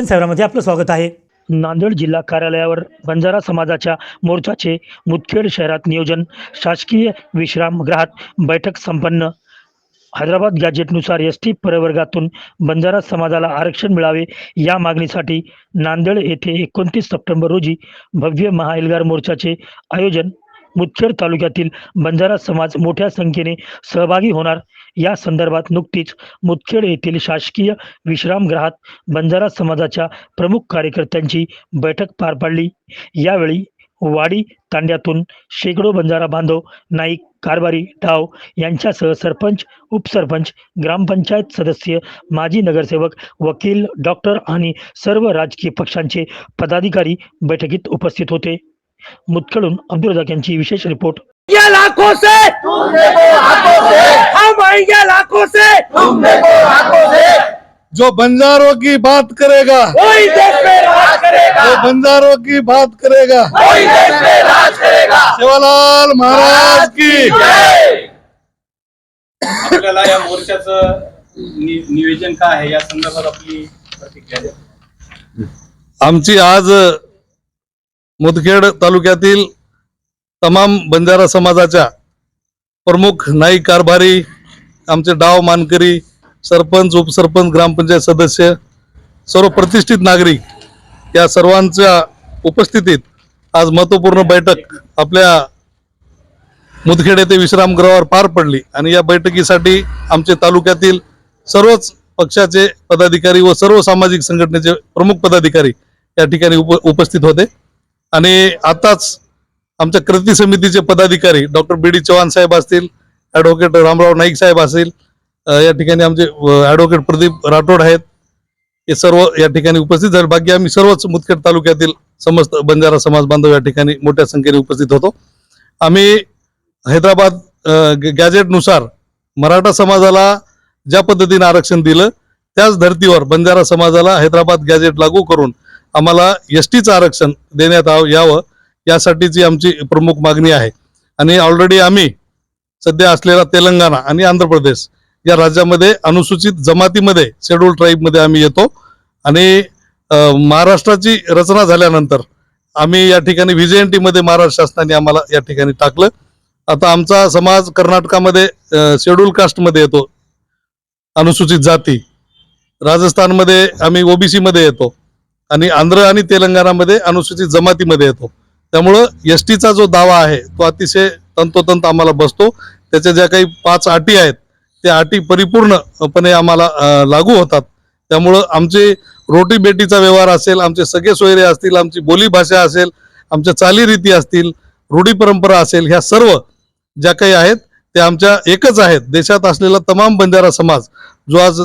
दर्शन सेवरामध्ये आपलं स्वागत आहे. नांदेड जिल्हा कार्यालयावर बंजारा समाजाच्या मोर्चाचे मुदखेड शहरात नियोजन शासकीय विश्रामगृहात बैठक संपन्न. हैदराबाद गॅजेटनुसार एस टी प्रवर्गातून बंजारा समाजाला आरक्षण मिळावे या मागणीसाठी नांदेड येथे एकोणतीस सप्टेंबर रोजी भव्य महाएल्गार मोर्चाचे आयोजन मुदखेड तालुक्यातील बंजारा समाज मोठ्या संख्येने सहभागी होणार. या संदर्भात नुकतीच मुदखेड येथील शासकीय विश्रामगृहात बंजारा समाजाच्या प्रमुख कार्यकर्त्यांची बैठक पार पाडली. यावेळी वाडी तांड्यातून शेकडो बंजारा बांधव नाईक कारभारी डाव यांच्यासह सरपंच उपसरपंच ग्रामपंचायत सदस्य माजी नगरसेवक वकील डॉक्टर आणि सर्व राजकीय पक्षांचे पदाधिकारी बैठकीत उपस्थित होते. मुदखेडून अब्दुल रजाक यांची विशेष रिपोर्ट. ये लाखों से! तुम देखो हाथों से! हम आएंगे लाखों से! तुम देखो हाथों से! जो बंजारों की बात करेगा कोई देश में राज करेगा! जो बंजारों की बात करेगा कोई देश में राज करेगा! सेवालाल महाराज की। जय! आपल्याला या मोर्चाचं नियोजन काय आहे? या संदर्भात आपली प्रतिक्रिया द्या. आमची आज मुदखेड तालुक्यातील तमाम बंजारा समाजाच्या प्रमुख नाईक कारभारी आमचे डाव मानकरी सरपंच उपसरपंच ग्रामपंचायत सदस्य सर्व प्रतिष्ठित नागरिक या सर्वांच्या उपस्थितीत आज महत्त्वपूर्ण बैठक आपल्या मुदखेड येथे विश्रामगृहावर पार पडली आणि या बैठकीसाठी आमचे तालुक्यातील सर्वच पक्षाचे पदाधिकारी व सर्व सामाजिक संघटनेचे प्रमुख पदाधिकारी या ठिकाणी उप उपस्थित होते. आणि आताच आमच्या कृती समितीचे पदाधिकारी डॉक्टर बी डी चव्हाण साहेब असतील ॲडव्होकेट रामराव नाईक साहेब असतील या ठिकाणी आमचे ॲडव्होकेट प्रदीप राठोड आहेत. हे सर्व या ठिकाणी उपस्थित झाले. बाकी आम्ही सर्वच मुदखेड तालुक्यातील समस्त बंजारा समाज बांधव या ठिकाणी मोठ्या संख्येने उपस्थित होतो. आम्ही हैदराबाद गॅजेटनुसार मराठा समाजाला ज्या पद्धतीने आरक्षण दिलं त्याच धर्तीवर बंजारा समाजाला हैदराबाद गॅजेट लागू करून आम्हाला एस टीचं आरक्षण देण्यात यावं यासाठीची आमची प्रमुख मागणी आहे. आणि ऑलरेडी आम्ही सध्या असलेला तेलंगणा आणि आंध्र प्रदेश या राज्यामध्ये अनुसूचित जमातीमध्ये शेड्यूल ट्राईबमध्ये आम्ही येतो. आणि महाराष्ट्राची रचना झाल्यानंतर आम्ही या ठिकाणी व्ही मध्ये महाराष्ट्र शासनाने आम्हाला या ठिकाणी टाकलं. आता आमचा समाज कर्नाटकामध्ये शेड्यूल कास्टमध्ये येतो. अनुसूचित जाती. राजस्थानमध्ये आम्ही ओबीसी मध्ये येतो. आणि आंध्र आणि तेलंगणामध्ये अनुसूचित जमातीमध्ये येतो. त्यामुळं एस टीचा जो दावा आहे तो अतिशय तंतोतंत आम्हाला बसतो. त्याच्या ज्या काही पाच अटी आहेत त्या अटी परिपूर्णपणे आम्हाला लागू होतात. त्यामुळं आमचे रोटी बेटीचा व्यवहार असेल आमचे सगळे सोयरे असतील आमची बोलीभाषा असेल आमच्या चालीरीती असतील रूढी परंपरा असेल ह्या सर्व ज्या काही आहेत त्या आमच्या एकच आहेत. देशात असलेला तमाम बंजारा समाज जो आज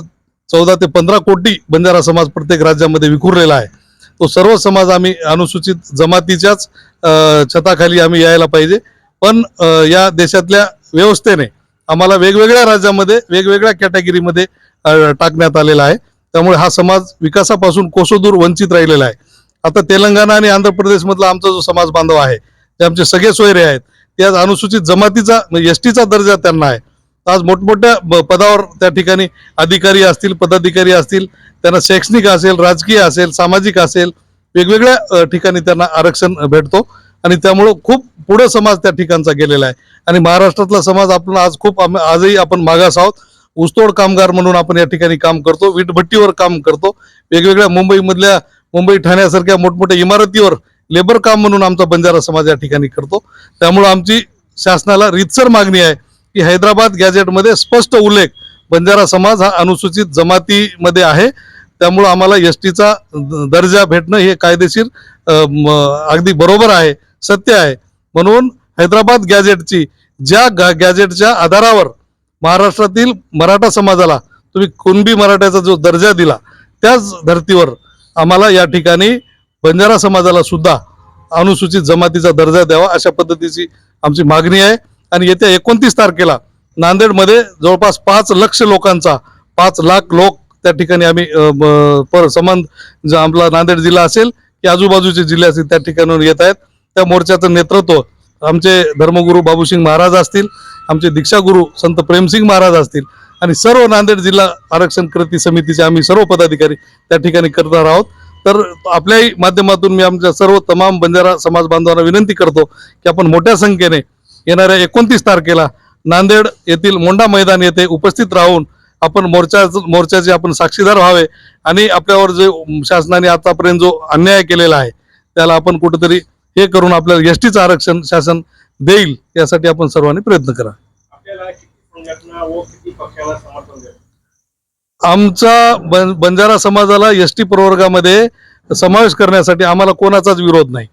चौदा ते पंधरा कोटी बंजारा समाज प्रत्येक राज्यामध्ये विखुरलेला आहे. तो सर्व समाज आम्ही अनुसूचित जमातीच्याच छताखाली आम्ही यायला पाहिजे. पण या देशातल्या व्यवस्थेने आम्हाला वेगवेगळ्या राज्यामध्ये वेगवेगळ्या कॅटेगरीमध्ये टाकण्यात आलेला आहे. त्यामुळे हा समाज विकासापासून कोसोदूर वंचित राहिलेला आहे. आता तेलंगणा आणि आंध्र प्रदेशमधला आमचा जो समाज बांधव आहे ते आमचे सगळे सोयरे आहेत ते आज अनुसूचित जमातीचा म्हणजे एस टीचा दर्जा त्यांना आहे. आज मोठमोठ्या ब- पदावर त्या ठिकाणी अधिकारी असतील पदाधिकारी असतील त्यांना शैक्षणिक असेल राजकीय असेल सामाजिक असेल वेगवेगळ्या ठिकाणी त्यांना आरक्षण भेटतो. आणि त्यामुळं खूप पुढं समाज त्या ठिकाणचा गेलेला आहे. आणि महाराष्ट्रातला समाज आपण आज खूप आजही आपण मागास आहोत. ऊसतोड कामगार म्हणून आपण या ठिकाणी काम करतो वीटभट्टीवर काम करतो. वेगवेगळ्या मुंबईमधल्या मुंबई ठाण्यासारख्या मोठमोठ्या इमारतीवर लेबर काम म्हणून आमचा बंजारा समाज या ठिकाणी करतो. त्यामुळं आमची शासनाला रीतसर मागणी आहे. की हैदराबाद गॅजेटमध्ये स्पष्ट उल्लेख. बंजारा समाज हा अनुसूचित जमातीमध्ये आहे. त्यामुळं आम्हाला एस टीचा दर्जा भेटणं हे कायदेशीर म, अगदी बरोबर आहे सत्य आहे. म्हणून हैदराबाद गॅजेटची ज्या गा गॅजेटच्या आधारावर महाराष्ट्रातील मराठा समाजाला तुम्ही कुणबी मराठ्याचा जो दर्जा दिला त्याच धर्तीवर आम्हाला या ठिकाणी बंजारा समाजाला सुद्धा अनुसूचित जमातीचा दर्जा द्यावा अशा पद्धतीची आमची मागणी आहे. आणि येत्या एकोणतीस तारखेला नांदेडमध्ये जवळपास पाच लक्ष लोकांचा पाच लाख लोक त्या ठिकाणी आम्ही पर समान जो आपला नांदेड जिल्हा असेल की आजूबाजूचे जिल्हे असतील त्या ठिकाणावर येत आहेत. त्या मोर्चाचं नेतृत्व आमचे धर्मगुरू बाबूसिंग महाराज असतील आमचे दीक्षागुरू संत प्रेमसिंग महाराज असतील आणि सर्व नांदेड जिल्हा आरक्षण कृती समितीचे आम्ही सर्व पदाधिकारी त्या ठिकाणी करणार आहोत. तर आपल्याही माध्यमातून मी आमच्या सर्व तमाम बंजारा समाज बांधवांना विनंती करतो की आपण मोठ्या संख्येने येणाऱ्या एकोणतीस तारखेला नांदेड येथील मोंडा मैदान येथे उपस्थित राहून आपण मोर्चा मोर्चाचे आपण साक्षीदार व्हावे आणि आपल्यावर जे शासनाने आतापर्यंत जो अन्याय केलेला आहे त्याला आपण कुठेतरी हे करून आपल्याला एस टीचं आरक्षण शासन देईल यासाठी आपण सर्वांनी प्रयत्न करा. आमचा बं- बंजारा समाजाला एस टी प्रवर्गामध्ये समावेश करण्यासाठी आम्हाला कोणाचाच विरोध नाही.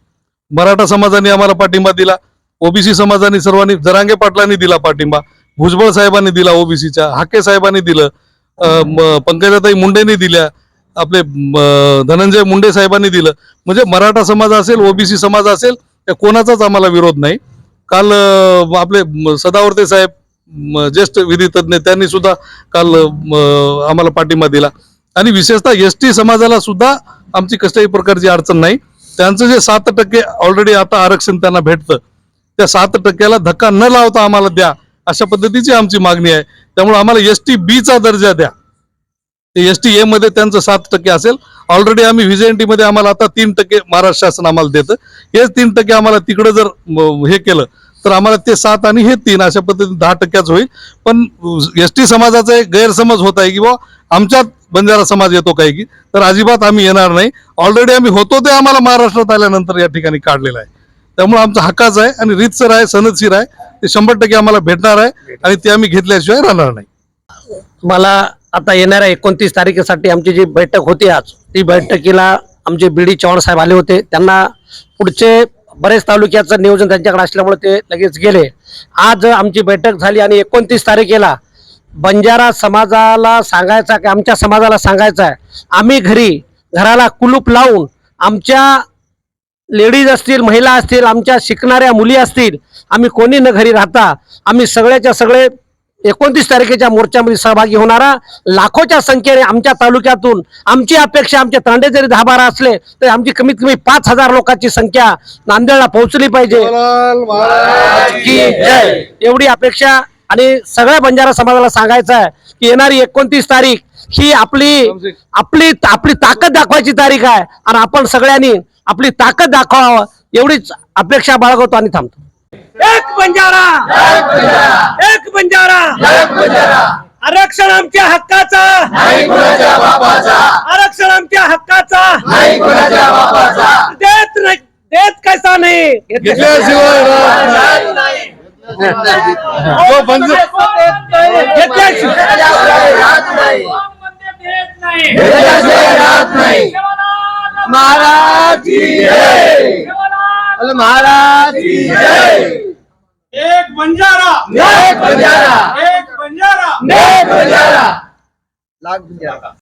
मराठा समाजाने आम्हाला पाठिंबा दिला. ओबीसी समाजाने सर्वांनी जरांगे पाटलांनी दिला पाठिंबा भुजबळ साहेबांनी दिला ओबीसीच्या हाके साहेबांनी दिलं पंकजाताई मुंडेंनी दिल्या आपले धनंजय मुंडे साहेबांनी दिलं. म्हणजे मराठा समाज असेल ओबीसी समाज असेल त्या कोणाचाच आम्हाला विरोध नाही. काल आपले सदावर्ते साहेब ज्येष्ठ विधी त्यांनी सुद्धा काल आम्हाला पाठिंबा दिला. आणि विशेषतः एस टी समाजाला सुद्धा आमची कसल्याही प्रकारची अडचण नाही. त्यांचं जे सात टक्के ऑलरेडी आता आरक्षण त्यांना भेटतं त्या सात टक्क्याला धक्का न लावता आम्हाला द्या. अशा पद्धतीची आमची मागणी आहे. त्यामुळे आम्हाला एस टी बीचा दर्जा द्या. ते एस टी ए मध्ये त्यांचं सात टक्के असेल. ऑलरेडी आम्ही व्हिजेएनटी मध्ये आम्हाला आता तीन टक्के महाराष्ट्र शासन आम्हाला देतं. हेच तीन टक्के आम्हाला तिकडे जर हे केलं तर आम्हाला ते सात आणि हे तीन अशा पद्धतीने दहा टक्क्याच होईल. पण एस टी समाजाचा एक गैरसमज होत आहे की बुवा आमच्यात बंजारा समाज येतो काही की तर अजिबात आम्ही येणार नाही. ऑलरेडी आम्ही होतो ते आम्हाला महाराष्ट्रात आल्यानंतर या ठिकाणी काढलेलं आहे. त्यामुळे आमचा हक्काच आहे आणि रीतसर आहे सनदशीर आहे. ते शंभर टक्के आम्हाला भेटणार आहे आणि ते आम्ही घेतल्याशिवाय राहणार नाही. मला आता येणाऱ्या एकोणतीस तारखेसाठी आमची जी बैठक होती आज ती बैठकीला आमचे बी डी चव्हाण साहेब आले होते. त्यांना पुढचे बरेच तालुक्याचं नियोजन त्यांच्याकडे असल्यामुळे ते लगेच गेले. आज आमची बैठक झाली आणि एकोणतीस तारखेला बंजारा समाजाला सांगायचा की आमच्या समाजाला सांगायचं आहे आम्ही घरी घराला कुलूप लावून आमच्या लेडीज असतील महिला असतील आमच्या शिकणाऱ्या मुली असतील आम्ही कोणी न घरी राहता आम्ही सगळ्याच्या सगळे एकोणतीस तारखेच्या मोर्चामध्ये सहभागी होणारा लाखोच्या संख्येने आमच्या तालुक्यातून आमची अपेक्षा आमचे तांडे जरी दहा बारा असले तर आमची कमीत कमी पाच हजार लोकांची संख्या नांदेडला पोहोचली पाहिजे. की जय. एवढी अपेक्षा आणि सगळ्या बंजारा समाजाला सांगायचं आहे की येणारी एकोणतीस तारीख ही आपली आपली आपली ताकद दाखवायची तारीख आहे. आणि आपण सगळ्यांनी आपली ताकद दाखवावं एवढीच अपेक्षा बाळगवतो आणि थांबतो. एक बंजारा! एक बंजारा! आरक्षण आमच्या हक्काचा! आरक्षण आमच्या हक्काचा! देत नाही देत कसा नाही? घेतल्याशिवाय राहत नाही. जो बंज- महाराज की जय महाराज की जय एक बंजारा एक बंजारा एक बंजारा एक बंजारा लाख बंजारा